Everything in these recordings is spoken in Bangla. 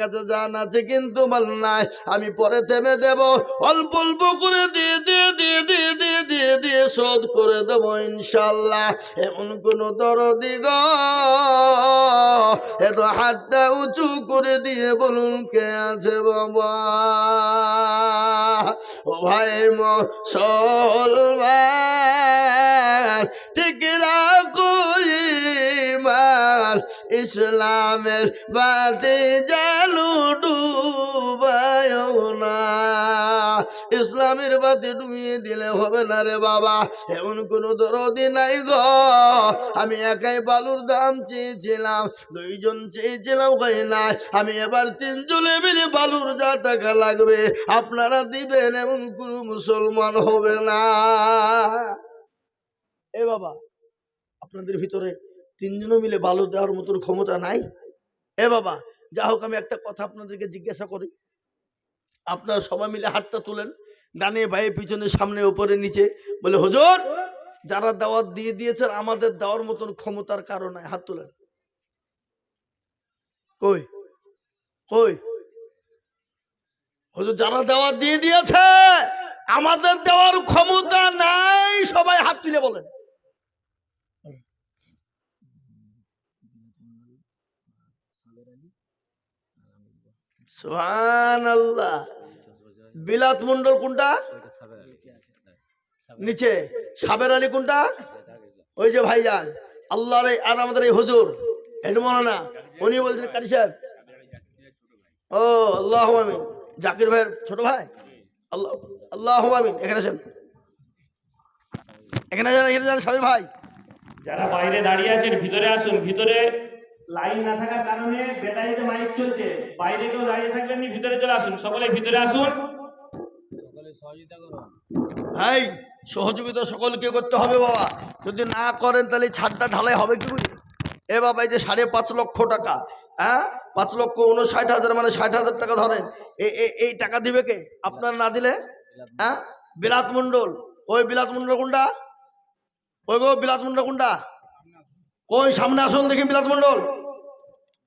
কাছে জান আছে কিন্তু মাল নাই। আমি পরে থেমে দেব। অল্প অল্প করে দিয়ে দিয়ে দিয়ে দিয়ে দিয়ে দিয়ে দিয়ে শোধ করে দেব ইনশাল্লাহ। এমন কোন দরদি গো। এত হাতটা উঁচু করে দিয়ে বলুন কে আছে বাবা? ও ভাই মুসলমান ঠিক রাখো ইসলামের বাতি জালু ডুবায় না। ইসলামের বাতি ডুবিয়ে দিলে হবে না রে বাবা, এমন কোন দরদি নাই গো। আমি একাই বালুর দাম চেয়েছিলাম, দুইজন চেয়েছিলাম, কই না আমি এবার তিনজনে মিলে বালুর যা টাকা লাগবে, আপনারা দিবেন, এমন কোন মুসলমান হবে না। এ বাবা, আপনাদের ভিতরে তিনজনে মিলে বালু দেওয়ার মতন ক্ষমতা নাই? এ বাবা যা হোক, আমি একটা কথা আপনাদেরকে জিজ্ঞাসা করি। আপনারা সবাই মিলে হাতটা তুলেন, ডানে বাইরে পিছনে, সামনে, উপরে, নিচে। বলে, হুজুর, যারা দাওয়াত দিয়ে দিয়েছেন, আমাদের দেওয়ার মতন ক্ষমতার কারণ কারণে হাত তুলেন। কই? কই? হুজুর, যারা দাওয়াত দিয়ে দিয়েছে, আমাদের দেওয়ার ক্ষমতা নাই, সবাই হাত তুলে বলেন। সুহান আল্লাহ বিলাত মন্ডল কোনটা? নিচে। সাবের আলী কোনটা? ওই যে ভাইজান। আল্লাহর এই- আর আমাদের এই হুজুর এটা মনে উনি বলছেন, কারি সাহেব। ও, আল্লাহ আমিন। জাকির ভাইয়ের ছোট ভাই? আল্লাহ আল্লাহ আমিন। এখানে আসেন। এখানে যান এখানে যান সাবির ভাই। যারা বাইরে দাঁড়িয়ে আছেন, ভিতরে আসুন। ভিতরে লাইন না থাকার কারণে ব্যাটারিতে মাইক চলছে। বাইরে কেউ দাঁড়িয়ে থাকলেন নি, ভিতরে চলে আসুন। সকলে ভিতরে আসুন। ভাই সহযোগিতা সকলকে করতে হবে বাবা। যদি না করেন তাহলে ছাদটা ঢালাই হবে কি এ বাবা এই যে সাড়ে পাঁচ লক্ষ টাকা হ্যাঁ? পাঁচ লক্ষ উনষাট হাজার মানে ষাট হাজার টাকা ধরেন। এ- এ- এই টাকা দিবে কে? আপনার না দিলে? হ্যাঁ? বিলাত মন্ডল ওই বিলাত মন্ডল কোনটা? ওই গো বিলাত মন্ডল কোনটা? কই সামনে আসুন দেখি বিলাত মন্ডল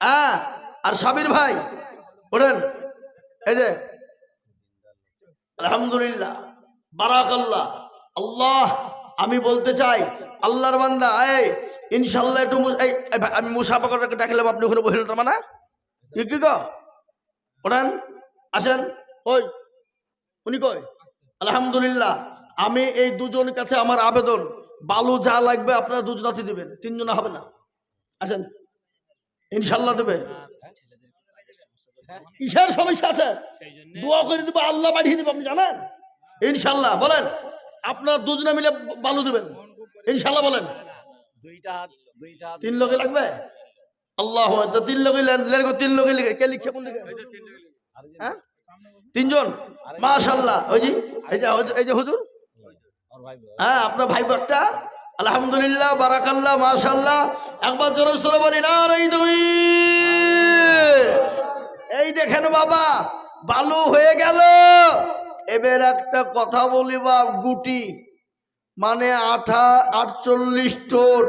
হ্যাঁ আর সাবির ভাই, ওঠেন। এই যে, আলহামদুলিল্লাহ, বারাকাল্লাহ। আল্লাহ, আমি বলতে চাই, আল্লাহর বান্দা এই ইনশাল্লাহ একটু এই আমি মুসাফাকে ডাকলাম আপনি ওখানে বসলেন তার মানে? কি কি ওঠেন, আসেন ওই উনি কই? আলহামদুলিল্লাহ, আমি এই দুজন কাছে আমার আবেদন, বালু যা লাগবে আপনারা দুজনাতে দিবেন, তিনজনা হবে না। আসেন। ইনশাল্লাহ দেবে। কিসের সমস্যা আছে? দোয়া করে দিব আল্লাহ পাঠিয়ে দেবে আপনি জানেন? ইনশাল্লাহ বলেন। আপনারা দুজনে মিলে বালু দেবেন। ইনশাল্লাহ বলেন। তিন লোকে লাগবে? আল্লাহ তিন লোকে তিন লোকে লিখে। কে লিখছে কোন দিকে হ্যাঁ? তিনজন? মাশাল্লাহ ওই এই যে এই যে হুজুর। হ্যাঁ আপনার ভাই বোনটা আলহামদুলিল্লাহ, বারাকাল্লাহ মাশাল্লাহ একবার জোরে সরে বলি না রে তুমি এই দেখেন বাবা, বালু হয়ে গেল। এবার একটা কথা বলি বা গুটি মানে আঠা, আটচল্লিশ টন,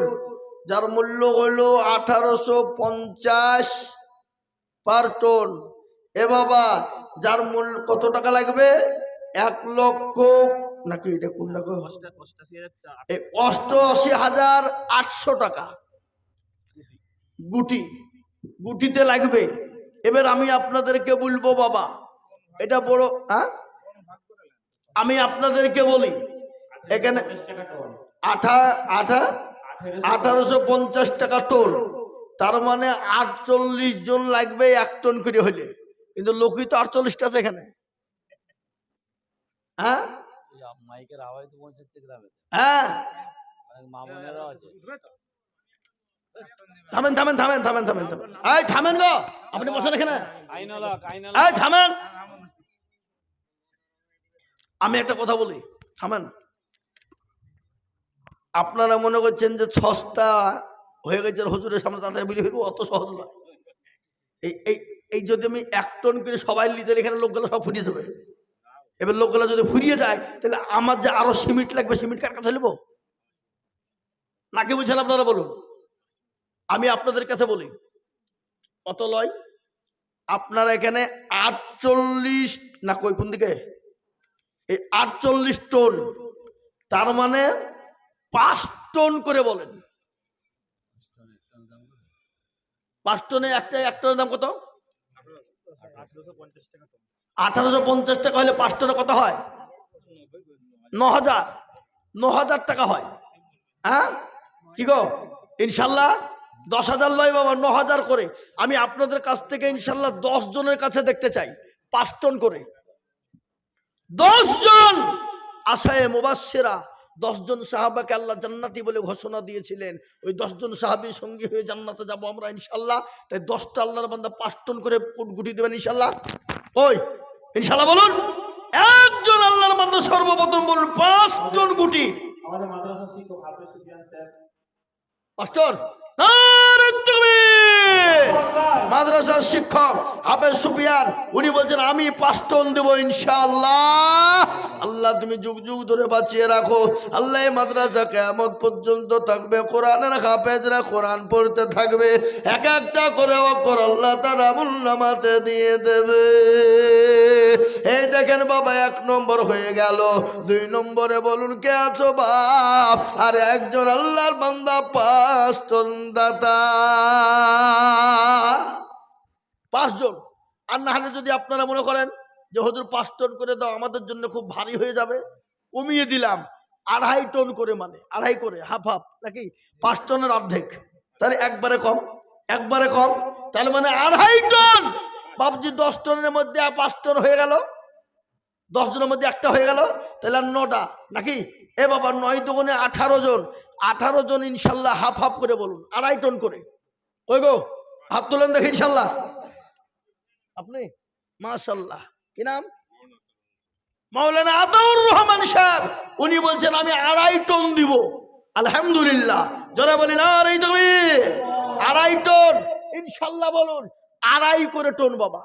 যার মূল্য হলো আঠারোশো পঞ্চাশ পার টন। এ বাবা, যার মূল্য কত টাকা লাগবে? এক লক্ষ নাকি এটা কোন এই অষ্টআশি হাজার আটশো টাকা। গুটি। গুটিতে লাগবে। এবার আমি আপনাদেরকে বলব বাবা এটা বড় হ্যাঁ? আমি আপনাদেরকে বলি এখানে আঠা আঠা আঠারোশো পঞ্চাশ টাকা টন তার মানে আটচল্লিশ জন লাগবে এক টন করে হইলে। কিন্তু লোকই তো আটচল্লিশটা আছে এখানে। হ্যাঁ? মাইকের আওয়াজ তো পৌঁছাচ্ছে গ্রামে। হ্যাঁ। আছে। থামেন থামেন থামেন থামেন থামেন থামেন। এই থামেন গো। আপনি বসেন এখানে। এই থামেন। আমি একটা কথা বলি। থামেন। আপনারা মনে করছেন যে সস্তা হয়ে গেছে হুজুরের সামনে তাড়াতাড়ি বুঝে ফিরবো? অত সহজ নয়। এই এই এই যদি আমি এক টন করে সবাই লিতে এখানে লোকগুলো সব ফুরিয়ে যাবে এবার লোকগুলো যদি ফুরিয়ে যায়, তাহলে আমার যে আরও সিমেন্ট লাগবে সিমেন্ট কার কাছে নেব নাকি বুঝছেন আপনারা বলুন? আমি আপনাদের কাছে বলি, কত লয়? আপনারা এখানে আটচল্লিশ, না কই, কোন দিকে? এই আটচল্লিশ টন, তার মানে পাঁচ টন করে বলেন। পাঁচ টনে একটা, এক টনের দাম কত? আঠারোশো পঞ্চাশ টাকা টাকা হলে পাঁচ টনে কত হয়? ন হাজার ন হাজার টাকা হয়। হ্যাঁ? কি গো? ইনশাল্লাহ দশ হাজার লয় বাবা ন হাজার করে। আমি আপনাদের কাছ থেকে ইনশাল্লাহ দশ জনের কাছে দেখতে চাই, পাঁচ টন করে। দশ জন! আশায় মুবাসেরা দশজন সাহাবাকে আল্লাহ জান্নাতি বলে ঘোষণা দিয়েছিলেন। ওই দশজন সাহাবির সঙ্গী হয়ে জান্নাতে যাব আমরা ইনশাল্লাহ। তাই দশটা আল্লাহর বান্দা পাঁচ টন করে গুটি দেবেন ইনশাল্লাহ। ওই ইনশাল্লাহ বলুন একজন আল্লাহর মাত্র সর্বপ্রথম বলুন পাঁচ টন গুটি। পাঁচটন! মাদ্রাসার শিক্ষক হাফেজ সুফিয়ান উনি বলছেন আমি পাঁচ টন দেবো ইনশাআল্লাহ। আল্লাহ, তুমি যুগ যুগ ধরে বাঁচিয়ে রাখো। আল্লাহ মাদ্রাসা কেমন পর্যন্ত থাকবে। কোরআনের হাফেজরা কোরআন পড়তে থাকবে। এক একটা করে অক্ষর আল্লাহ তারা নামাতে দিয়ে দেবে। এই দেখেন বাবা, এক নম্বর হয়ে গেল। দুই নম্বরে বলুন, কে আছো বাপ আর একজন আল্লাহর বান্দা পাঁচ টন দাতা। পাঁচজন। আর না হলে যদি আপনারা মনে করেন যে, হজুর, পাঁচ টন করে দাও, আমাদের জন্য খুব ভারী হয়ে যাবে। কমিয়ে দিলাম, আড়াই টন করে মানে আড়াই করে হাফ হাফ নাকি? পাঁচ টনের অর্ধেক। তাহলে একবারে কম একবারে কম, তাহলে মানে আড়াই টন! বাবজি দশ টনের মধ্যে পাঁচ টন হয়ে গেল। দশ জনের মধ্যে একটা হয়ে গেল, তাহলে আর নটা, নাকি? এ বাবা, নয় দুগুণে আঠারো জন আঠারো জন ইনশাল্লাহ হাফ হাফ করে বলুন, আড়াই টন করে। ওই গো, হাত তোলেন দেখে ইনশাল্লাহ। আপনি? মাশাল্লাহ। কি নাম? মাওলানা আতাউর রহমান সাহেব, উনি বলছেন, আমি আড়াই টন দিব। আলহামদুলিল্লাহ। যারা বলেন আড়াই তুমি আড়াই টন? ইনশাল্লাহ বলুন, আড়াই করে টন বাবা,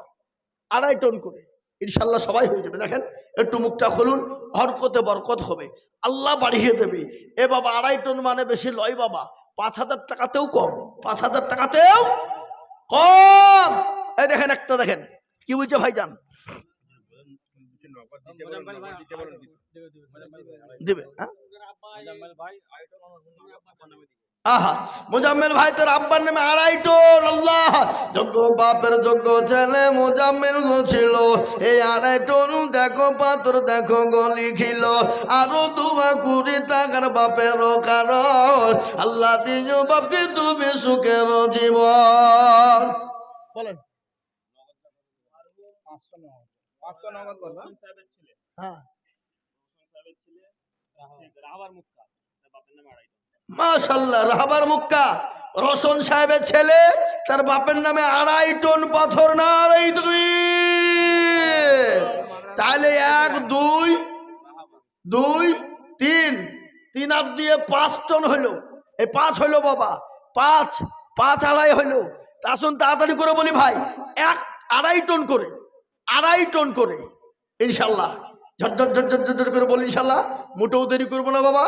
আড়াই টন করে। ইনশাল্লাহ সবাই হয়ে যাবে। দেখেন, একটু মুখটা খুলুন, হরকতে বরকত হবে। আল্লাহ বাড়িয়ে দেবে। এ বাবা, আড়াই টন মানে বেশি লয় বাবা। পাঁচ হাজার টাকাতেও কম, পাঁচ হাজার টাকাতেও কম। এই দেখেন একটা, দেখেন। কি বুঝছে ভাইজান? দিবে হ্যাঁ? আহা মুজাম্মেল ভাই তোর আব্বার নামে আড়াই টোল আল্লাহ। যোগ্য বাপের যোগ্য ছেলে মুজাম্মেল গো ছিল। এই আড়াই টোল দেখো পাথর দেখো গলি খিল আরও দুয়া কুড়ি টাকার বাপের কারণ। আল্লাহ দিও বাপকে তুমি সুখের জীবন। বলেন। পাঁচশো নগদ করবা সাহেবের ছেলে। হ্যাঁ। সাহেবের ছেলে রাহাবার মুক্কা তার বাপের নাম আড়াই মাশাল্লাহ রাহাবার মুক্কা। রোশন সাহেবের ছেলে তার বাপের নামে আড়াই টন পাথর না আড়াই তুমি তাহলে এক দুই দুই তিন। তিন আর দিয়ে পাঁচ টন হইল। এই পাঁচ হইল বাবা। পাঁচ পাঁচ আড়াই হইল। তা আসুন তাড়াতাড়ি করে বলি ভাই এক আড়াই টন করে। আড়াই টন করে ইনশাল্লাহ ঝটঝট ঝটঝট ঝটঝট করে বলি ইনশাল্লাহ মোটেও দেরি করব না, বাবা।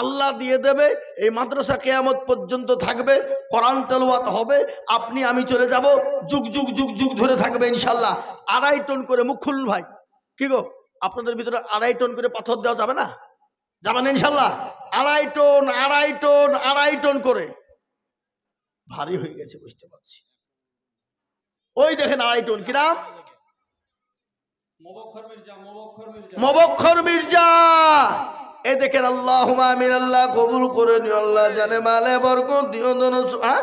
আল্লাহ দিয়ে দেবে, এই মাদ্রাসা কেয়ামত পর্যন্ত থাকবে, কোরআন তেলোয়াত হবে, আপনি, আমি চলে যাব, যুগ যুগ যুগ যুগ ধরে থাকবে ইনশাল্লাহ আড়াই টন করে মুখ ভাই, কি গো? আপনাদের ভিতরে আড়াই টন করে পাথর দেওয়া যাবে না? যাবে না ইনশাল্লাহ আড়াই টন আড়াই টন আড়াই টন করে। ভারী হয়ে গেছে, বুঝতে পারছি। ওই দেখেন আড়াই টন কিরাম মবক্ষর মির্জা এ দেখেন আল্লাহ আমিন, আল্লাহ কবুল করে নিও, আল্লাহ জানে মালে বরকত দিও দন হ্যাঁ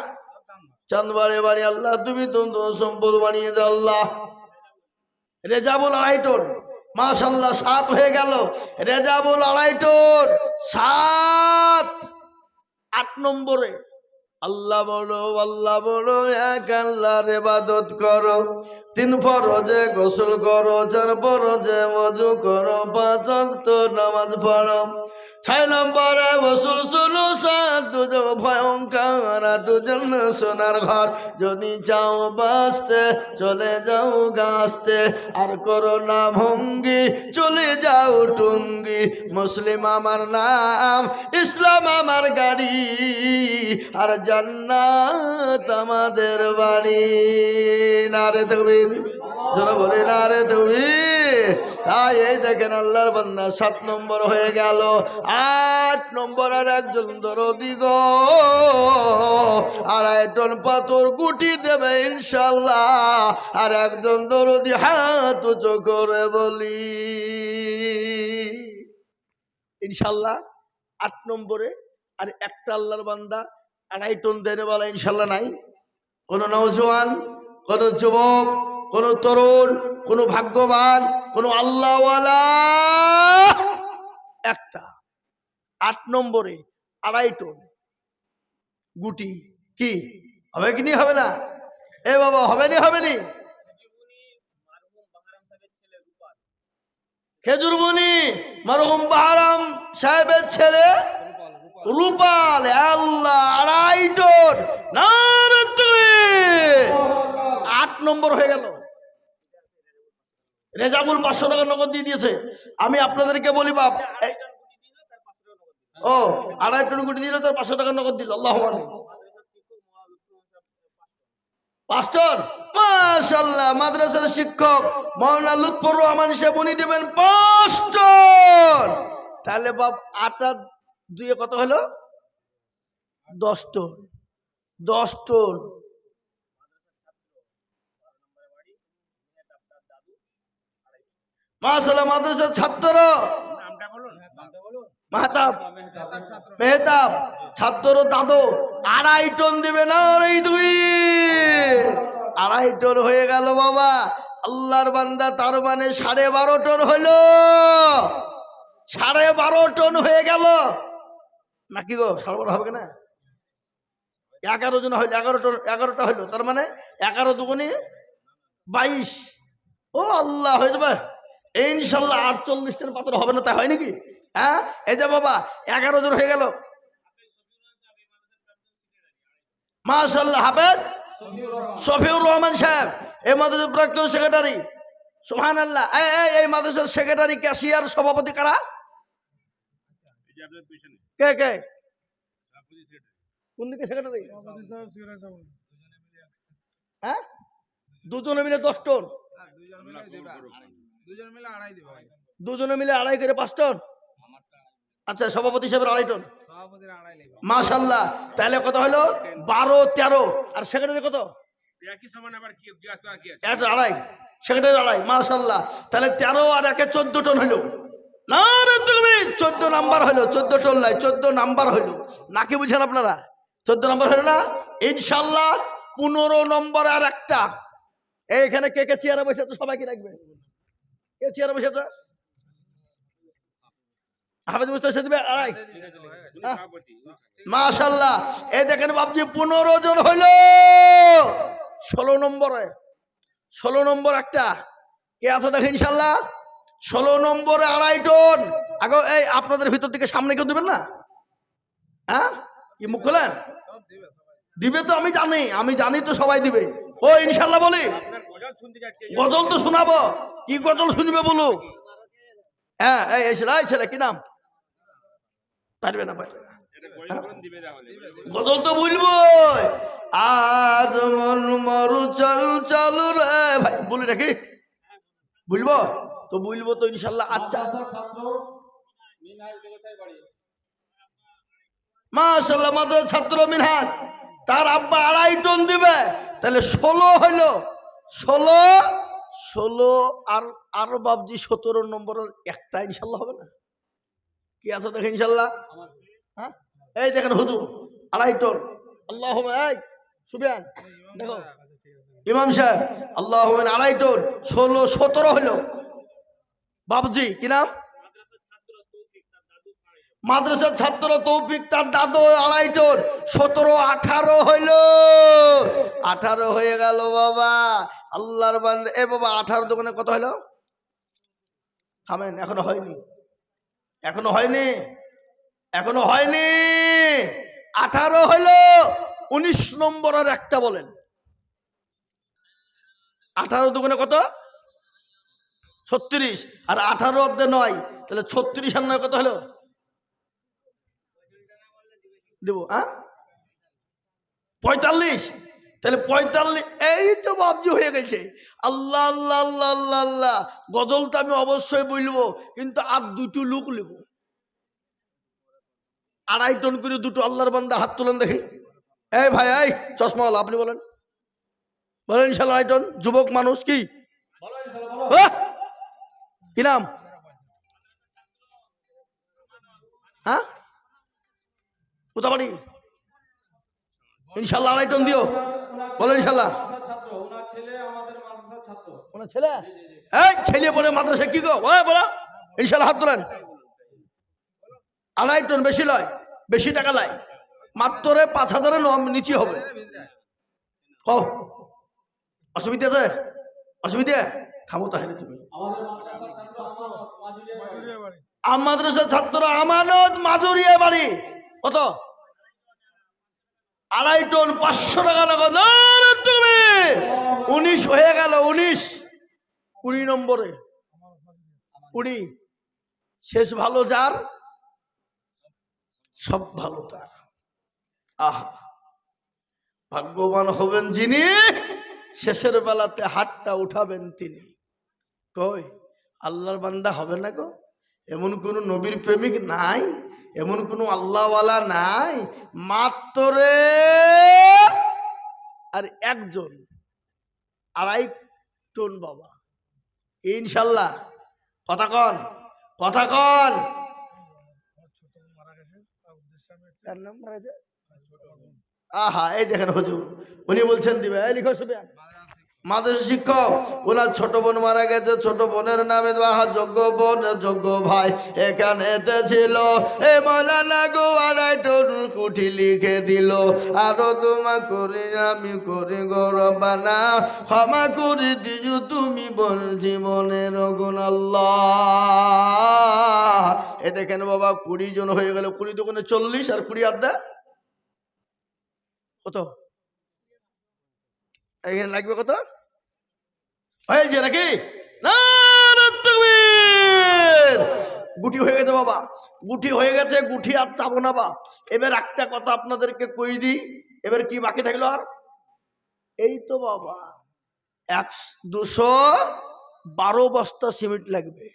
বাড়ি, আল্লাহ তুমি তো সম্পদ বানিয়ে দাও, আল্লাহ। রেজাবুল আড়াই টন মাশাল্লাহ সাত হয়ে গেল। রেজাবুল আড়াই সাত। আট নম্বরে আল্লাহ বলো আল্লাহ বলো, এক আল্লাহর ইবাদত করো। তিন ফরজে গোসল করো, চার ফরজে মজু করো, পাঁচ নামাজ পড়ো। ছয় নম্বরে গোসল শুনো দুজন ভয়ঙ্কর দুজন সোনার ঘর। যদি চাও বাঁচতে, চলে যাও গাছতে। আর করো না ভঙ্গি, চলে যাও টুঙ্গি। মুসলিম আমার নাম, ইসলাম আমার গাড়ি। আর জান্নাত আমাদের বাড়ি। না রে যারা বলে, না রে তুমি তাই এই দেখেন আল্লাহর বান্দা সাত নম্বর হয়ে গেল, আট নম্বর আর একজন দরদি গো। আড়াই টন পাথর গুটি দেবে ইনশাল্লাহ আর একজন দরদি হাত উঁচু করে বলি ইনশাল্লাহ আট নম্বরে, আর একটা আল্লাহর বান্দা আড়াই টন বলা ইনশাল্লাহ নাই। কোনো নৌজওয়ান কোনো যুবক কোনো তরুণ, কোনো ভাগ্যবান, কোনো আল্লাহওয়ালা। একটা। আট নম্বরে আড়াই টন। গুটি। কি? হবে কি হবে না। এ বাবা, হবে নি হবে নি? খেজুরবনি মারহুম বাহারাম সাহেবের ছেলে, রূপাল, আল্লাহ, আড়াই টন। না। আট নম্বর হয়ে গেল। রেজাবুল পাঁচশো টাকা নগদ দিয়ে দিয়েছে। আমি আপনাদেরকে বলি, বাপ ও, আড়াই টন গুটি দিল, তার পাঁচশো টাকা নগদ দিল, আল্লাহ পাঁচ টন মাশাল্লাহ মাদ্রাসার শিক্ষক মৌলানা লুৎফর রহমান সাহেব, উনি দেবেন পাঁচ টন তাহলে বাপ, আটা দুয়ে কত হলো? দশ টন দশ টন মাশাল্লাহ মাদ্রাসার ছাত্র মাহতাব, মেহতাব, ছাত্র দাদু, আড়াই টন দিবে না এই দুই? আড়াই টন হয়ে গেল বাবা। আল্লাহর বান্দা, তার মানে সাড়ে বারো টন হলো। সাড়ে বারো টন হয়ে গেল। নাকি গো, সাড়ে বারো হবে না এগারো জন হইল, এগারো টন, এগারোটা হইল। তার মানে এগারো দুগুনি বাইশ। ও আল্লাহ, হয়ে যাবে। ইনশাল্লাহ আটচল্লিশ টন পাথর হবে না, তাই হয় নাকি? হ্যাঁ? এই যে বাবা, এগারো জন হয়ে গেল। মাশাল্লাহ, হাফেজ? শফিউর রহমান সাহেব, এই মাদ্রাসার প্রাক্তন সেক্রেটারি। সোহান আল্লাহ এই মাদ্রাসার সেক্রেটারি, ক্যাশিয়ার সভাপতি কারা? কে কে? হ্যাঁ? দুজনে মিলে দশ টন। দুজন মিলে আড়াই দিবে ভাই। দুজনে মিলে আড়াই করে পাঁচ টন? আচ্ছা সভাপতি সাহেবের আড়াই টন? সভাপতির আড়াই নেবে। মাশাল্লাহ। তাহলে কত হলো? বারো তেরো। আর সেক্রেটারি কত? একই সমান আবার কি কি আছে? একটা আড়াই। সেক্রেটারি আড়াই মাশাল্লাহ। তাহলে তেরো আর একে চোদ্দ টন হইল না তুমি চোদ্দ নাম্বার হইল চোদ্দ টন লাই চোদ্দ নাম্বার হইল নাকি বুঝেন আপনারা? চোদ্দ নাম্বার হইল না? ইনশাল্লাহ পনেরো নম্বর আর একটা। এইখানে কে কে চেয়ারে বসে আছে সবাইকে রাখবে কে চেয়ারে বসে আছে? হাফেজ মুস্তাফা দিবে আড়াই? মাশাল্লাহ এই দেখেন বাবজি পনেরো জন হইল। ষোলো নম্বরে। ষোলো নম্বর একটা। কে আছে দেখেন ইনশাল্লাহ ষোলো নম্বরে আড়াই টন। আগে এই আপনাদের ভিতর থেকে সামনে কেউ দিবেন না? হ্যাঁ? কি মুখ খোলেন? দিবে তো আমি জানি। আমি জানি তো সবাই দিবে। ও ইনশাল্লাহ বলি। গজল তো শোনাবো। কি গজল শুনবে বলুক হ্যাঁ এই ছেলে কি নাম? পারবে না পারবে না। গজল তো বলব। আজ মরু চল চল রে। ভাই, বলি নাকি? বুঝব তো বলব তো ইনশাল্লাহ। আচ্ছা। মাশাল্লাহ মাদ্রাসা ছাত্র মিনহাজ। তার আব্বা আড়াই টন দিবে। তাহলে ষোলো হইল। ষোলো ষোলো আর আর বাবজি সতেরো নম্বরের একটা ইনশাল্লাহ হবে না। কি আছে দেখেন ইনশাল্লাহ? হ্যাঁ? এই দেখেন হুজুর, আড়াই টন। আল্লাহ এই সুবিয়ান দেখো। ইমাম সাহেব আল্লাহ আড়াই টন, ষোলো, সতেরো হইল। বাবজি, কি নাম? মাদ্রাসার ছাত্র তৌফিক, তার দাদু আড়াই টন, সতেরো, আঠারো হইল। আঠারো হয়ে গেল বাবা। আল্লাহর বান্দে এ বাবা, আঠারো দোকানে কত হইল থামেন, এখনও হয়নি। এখনও হয়নি? এখনও হয়নি? আঠারো হইল উনিশ নম্বরের একটা বলেন। আঠারো দোকানে কত? ছত্রিশ। আর আঠারো অর্ধে নয়, তাহলে ছত্রিশ আর নয় কত হলো? দেবো হ্যাঁ? পঁয়তাল্লিশ। তাহলে পঁয়তাল্লিশ, এই তো বাবজি হয়ে গেছে। আল্লাহ আল্লাহ আল্লাহ আল্লাহ আল্লাহ গজল তো আমি অবশ্যই বলব, কিন্তু আর দুটো লুক নেব আড়াই টন করে দুটো আল্লাহর বান্দা হাত তুলেন দেখি। এই ভাই, এই চশমাওয়ালা আপনি বলেন। বলেন ইনশাল্লাহ আড়াই টন, যুবক, মানুষ কি! কি নাম? হ্যাঁ? কোথা বাড়ি ইনশাল্লাহ আড়াই টন দিও। বলো ইনশাল্লাহ ওনার ছেলে? এই ছেলে পড়ে মাদ্রাসা কি গো? বলো বলো। ইনশাল্লাহ হাত তোলেন। আড়াই টন বেশি লয় বেশি টাকা লয়। মাত্র পাঁচ হাজারের নিচে হবে। ক অসুবিধা আছে? অসুবিধা? থামো তাহলে তুমি। মাদ্রাসার ছাত্র আমানত। মাজুরিয়া বাড়ি কত? আড়াই টন পাঁচশো টাকা নগদ আরে তুমি! উনিশ হয়ে গেল, উনিশ। কুড়ি নম্বরে। কুড়ি। শেষ ভালো যার? সব ভালো তার। আহা। ভাগ্যবান হবেন যিনি, শেষের বেলাতে হাতটা উঠাবেন তিনি। কই? আল্লাহর বান্দা হবে না গো? এমন কোন নবীর প্রেমিক নাই? এমন কোন আল্লাহওয়ালা নাই মাত্রে আর একজন আড়াই টন বাবা। ইনশাল্লাহ কথা কন কথা কন? আহা এই দেখেন হুজুর উনি বলছেন দিবে লিখো শুধু। মাদ্রাসা শিক্ষক, ওনার ছোট বোন মারা গেছে, ছোট বোনের নামে যোগ্য বোন, যোগ্য ভাই। এখানে ছিল, এ মৌলানা গো, আড়াই কুঠি লিখে দিল। আরও তোমা করে, আমি করি গৌরবানা ক্ষমা করে দিও তুমি বল জীবনের আল্লাহ। এ দেখেন বাবা, কুড়ি জন হয়ে গেল। কুড়ি দোকানে চল্লিশ আর কুড়ি আড্ডা কত? এখানে লাগবে কত? হয়েছে নাকি নারায়ে তাকবীর! গুটি হয়ে গেছে বাবা। গুটি হয়ে গেছে গুটি আর চাবো না বা। এবার একটা কথা আপনাদেরকে কই দিই। এবার কি বাকি থাকল আর? এই তো বাবা এক দুশো বারো বস্তা সিমেন্ট লাগবে।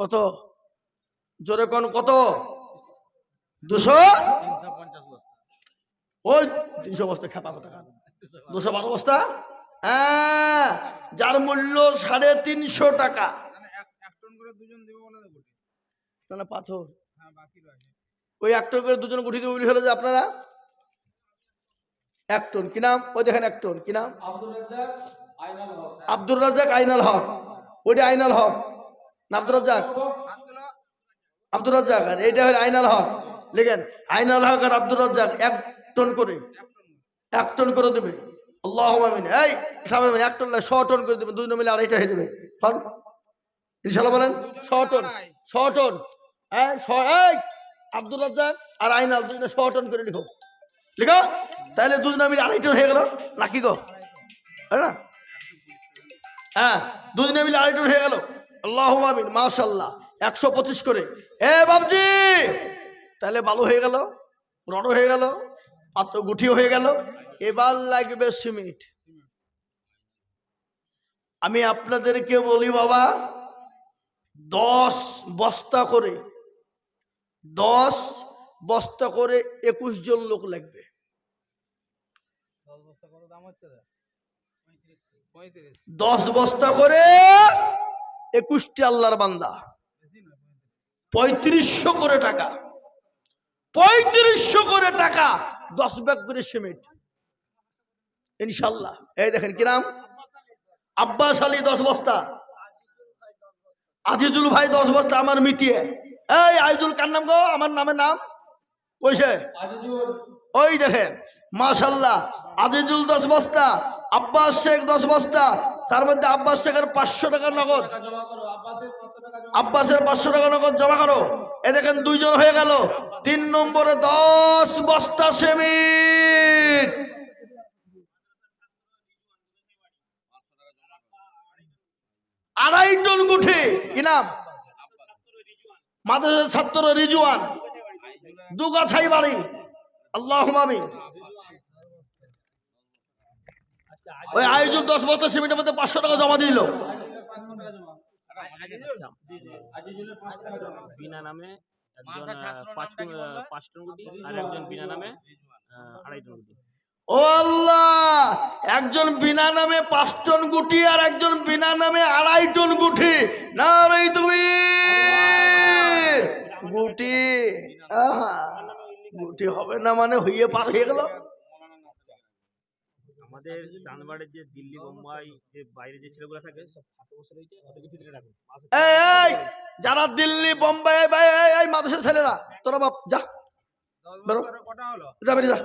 কত? জোরে কোন কত? দুশো? ওই তিনশো বস্তা খেপা কথা দুশো বারো বস্তা? হ্যাঁ যার মূল্য সাড়ে তিনশো টাকা। মানে দেবো না পাথর। হ্যাঁ ওই এক টন করে দুজন গুঠি দিয়ে হলো যে আপনারা? এক টন কি নাম? ওই দেখেন এক টন কি নাম? আব্দুর রাজাক আইনাল হক। ওইটা আইনাল হক। না আব্দুর রাজাক আব্দুর রাজ্জাক আর এইটা হলো আইনাল হক। লিখেন আইনাল হক আর আব্দুর রাজ্জাক এক টন করে। এক টন করে দেবে। আল্লাহ আমিন এই সামনে এক টন নয়, শ টন করে দেবে। দুই মিলে আড়াইটা হয়ে যাবে। ইনশাল্লাহ বলেন শ টন শ টন হ্যাঁ দুজনে টন করে লিখো। তাহলে দুজনে মিলে আড়াই টন হয়ে গেল। নাকি গো? হ্যাঁ দুজনে মিলে আড়াই টন হয়ে একশো পঁচিশ করে। এ বাবজি তাহলে বালু হয়ে গেল রড হয়ে গেল পাত্র গুঠিও হয়ে গেল। এবার লাগবে সিমেন্ট আমি আপনাদেরকে বলি বাবা, দশ বস্তা করে, দশ বস্তা করে একুশ জন লোক লাগবে। দশ বস্তা করে একুশটি আল্লাহর বান্দা। পঁয়ত্রিশশো করে টাকা। পঁয়ত্রিশশো করে টাকা, দশ ব্যাগ করে সিমেন্ট ইনশাল্লাহ এই দেখেন কি নাম? আব্বাস আলী দশ বস্তা। আজিজুল ভাই দশ বস্তা আমার মিটিয়ে। এই আইজুল কার নাম গো? আমার নামের নাম? কইছে? ওই দেখেন মাশাল্লাহ আজিজুল দশ বস্তা, আব্বাস শেখ দশ বস্তা, তার মধ্যে আব্বাস শেখের পাঁচশো টাকা নগদ। আব্বাসের পাঁচশো টাকা নগদ জমা করো। এ দেখেন, দুইজন হয়ে গেল। তিন নম্বরে দশ বস্তা সেমিট। আড়াই টন গুঠি। কি নাম? মাদ্রাসার ছাত্র রিজওয়ান। দুগাছাই বাড়ি। আল্লাহ মামি ওই আয়োজন দশ বস্তা সিমেন্টের মধ্যে পাঁচশো টাকা জমা দিল। বিনা নামে একজন পাঁচ টন গুটি আর একজন বিনা নামে আড়াই টন গুটি। ও আল্লাহ একজন বিনা নামে পাঁচ টন গুটি আর একজন বিনা নামে আড়াই টন গুটি। না রে তুমি গুটি গুটি হবে না মানে হইয়ে পার হয়ে গেল। আমাদের চাঁদবাড়ির যে দিল্লি বোম্বাই যে বাইরে যে ছেলেগুলো থাকে সব বছর হয়েছে ওদেরকে ভিতরে রাখুন এই এই, যারা দিল্লি বোম্বাই এই ছেলেরা তোরা বাপ যা। বেরো। যা বেরিয়ে যা।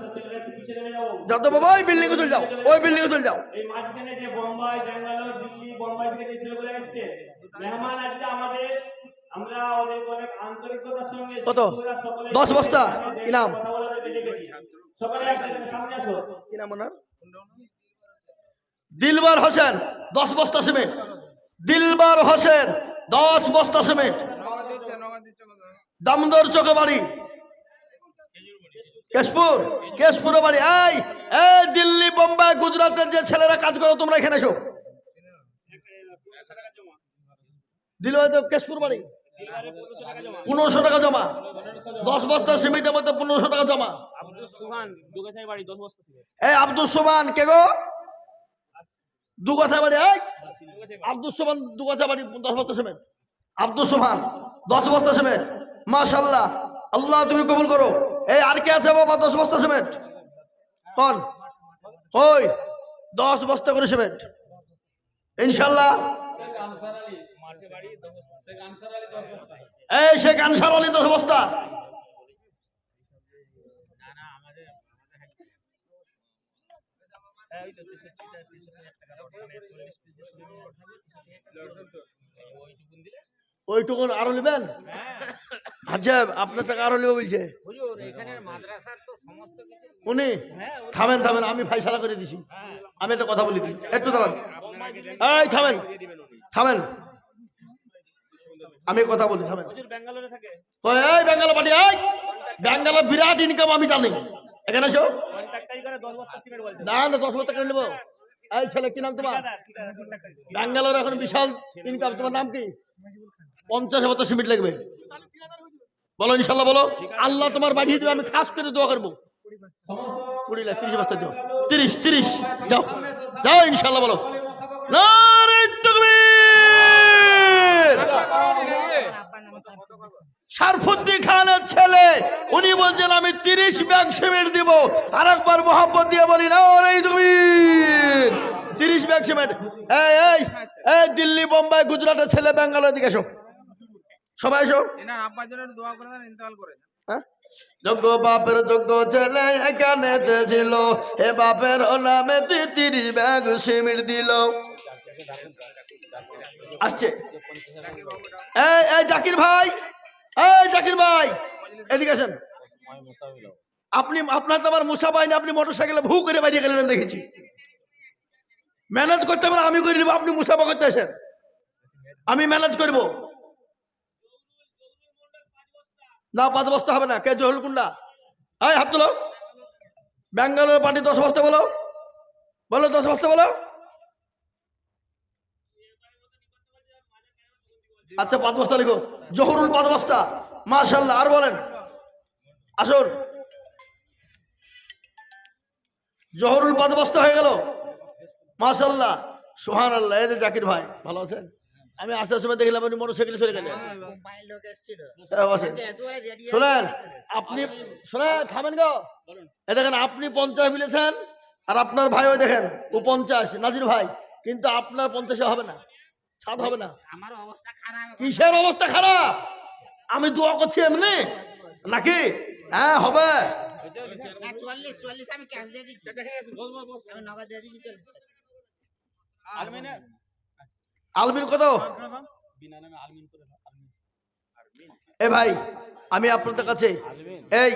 যাও তো বাবা ওই বিল্ডিং এ চলে যাও। ওই বিল্ডিং এ চলে যাও। এই মাঝখানে যে বোম্বাই ব্যাঙ্গালোর দিল্লি বোম্বাই থেকে যে ছেলেগুলো এসছে মেহমান আজকে আমাদের আমরা অনেক অনেক আন্তরিকতার সঙ্গে কত? দশ বস্তা? কি নাম? সকালে সামনে আসো। কি নাম ওনার? দিলবার হোসেন দশ বস্তা সিমেন্ট। দিলবার হোসেন দশ বস্তা সিমেন্ট। দামোদর চোখে বাড়ি। কেশপুর কেশপুরে বাড়ি এই এই দিল্লি বোম্বাই গুজরাটের যে ছেলেরা কাজ করো তোমরা এখানে এসো। দিল হয়তো কেশপুর বাড়ি। পনেরোশো টাকা জমা। দশ বস্তা সিমেন্টের মধ্যে পনেরোশো টাকা জমা। এই আব্দুল সোমান কে গো? দু কথা বাড়ি এই? আব্দুল সোমান দুগাছা বাড়ি দশ বস্তা সিমেন্ট। আব্দুল সোমান দশ বস্তা সিমেন্ট। মাশাল্লাহ আল্লাহ তুমি কবুল করো। এই আর কে আছে বাবা? দশ বস্তা সিমেন্ট। কোন? ওই দশ বস্তা করে সিমেন্ট। ইনশাল্লাহ। এই সে আনসার আলী দশ বস্তা। ওইটুকুন দিলে ওইটুকুন আরও নেবেন? আচ্ছা আপনার টাকা আরও নেবে বলছে। উনি? হ্যাঁ থামেন থামেন আমি ফাইসালা করে দিছি। আমি একটা কথা বলি দিই। একটু দাঁড়ান। এই থামেন। থামেন। আমি কথা বলি থামেন। ব্যাঙ্গালোরে এই বেঙ্গালো পার্টি এই। বেঙ্গালো বিরাট ইনকাম আমি জানি। এখানে বলছে না না দশ বছর করে নেব? এই ছেলে কি নাম তোমার? ব্যাঙ্গালোর এখন বিশাল ইনকাম তোমার নাম কি? পঞ্চাশ বছর সিমেন্ট লাগবে। বলো, ইনশাল্লাহ বলো। আল্লাহ তোমার বাড়িয়ে দেবে, আমি খাস করে দোয়া করব। কুড়ি লাখ, তিরিশ বস্তা দিও। তিরিশ তিরিশ, যাও। যাও, ইনশাল্লাহ বলো। খানের ছেলে, উনি বলছেন, আমি তিরিশ ব্যাগ সিমেন্ট দিব। আর একবার মোহাম্মদ দিয়ে বলি না রে তুমি তিরিশ ব্যাগ সিমেন্ট। এই এই এই দিল্লি বোম্বাই গুজরাটের ছেলে ব্যাঙ্গালোর দিকে এসো। সবাই এসো। হ্যাঁ? যোগ্য বাপের যোগ্য ছেলে এখানে ছিল। হে বাপের নামে তিরিশ ব্যাগ সিমেন্ট দিল। আসছে। এই এই জাকির ভাই। এই জাকির ভাই। এদিকে আসেন। আপনি আপনার তো আমার মুসা পাইনি আপনি মোটর সাইকেলে ভু করে বাইরে গেলেন দেখেছি। ম্যানেজ করতে পারে আমি করে নেব, আপনি মুসাফা করতে আসেন। আমি ম্যানেজ করব। না, পাঁচ বস্তা হবে না, কে জহরুল কুন্ডা? এই হাত তোলো। ব্যাঙ্গালোর পার্টি দশ বস্তা বলো। বলো, দশ বস্তা বলো। আচ্ছা পাঁচ বস্তা লিখো। জহরুল পাঁচ বস্তা। মাশাল্লাহ আর বলেন। আসুন। জহরুল পাঁচ বস্তা হয়ে গেল। মাশাল্লাহ সোহান আল্লাহ এই যে জাকির ভাই ভালো আছেন আমি আসার সময় দেখলাম আপনি মোটর সাইকেলে চলে গেলেন হ্যাঁ, শোনেন আপনি শোনেন থামেন গো এ দেখেন আপনি পঞ্চাশ মিলেছেন আর আপনার ভাইও দেখেন ও পঞ্চাশ নাজির ভাই কিন্তু আপনার পঞ্চাশে হবে না ছাদ হবে না আমার অবস্থা খারাপ কিসের অবস্থা খারাপ আমি দোয়া করছি এমনি নাকি হ্যাঁ হবে আর চুয়াল্লিশ চুয়াল্লিশ আমি ক্যাশ দিয়ে দিচ্ছি নগদ দিয়ে দিচ্ছি চল্লিশ। আলমিন কত? এ ভাই আমি আপনাদের কাছে এই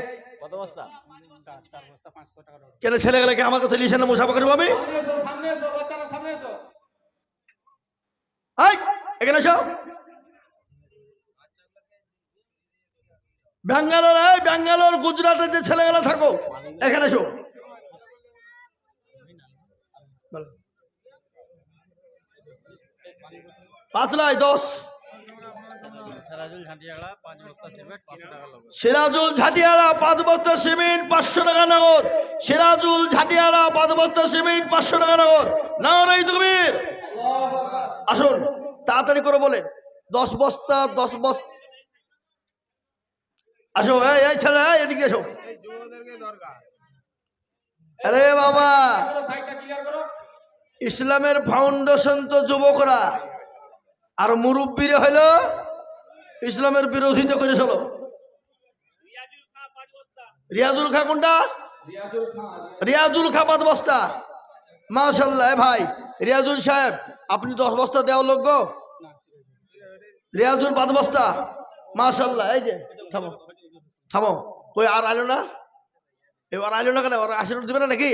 কেন ছেলে গেলে আমার কাছে লিখে না মুসাফা করব আমি? এখানে এসো। ব্যাঙ্গালোর এই ব্যাঙ্গালোর গুজরাটের যে ছেলেগুলো থাকো এখানে এসো। পাতলায় দশ। সিরাজুল ঝাটিয়ারা পাঁচ বস্তা সিমেন্ট, পাঁচশো টাকা নগদ। সিরাজুল ঝাটিয়ারা পাঁচ বস্তা সিমেন্ট, পাঁচশো টাকা নগদ। না, নাই তুমি আসুন, তাড়াতাড়ি করে বলেন। দশ বস্তা দশ বস্তা। আসো, এই ছেলে এদিকে যুবকদেরকে আরে বাবা। ইসলামের ফাউন্ডেশন তো যুবকরা। আর মুরব্বীরা হইল ইসলামের বিরোধিতা করে চলো। রিয়াজুল খা কোনটা? রিয়াজুল খা পাঁচ বস্তা। মাশাল্লাহ ভাই রিয়াজুল সাহেব আপনি দশ বস্তা দেওয়া লোক গো। রিয়াজুল পাঁচ বস্তা। মাশাল্লাহ এই যে থামো। থামো। কই আর আইলো না? এবার আইলো না কেন? আশীর্বাদ দিবে না নাকি?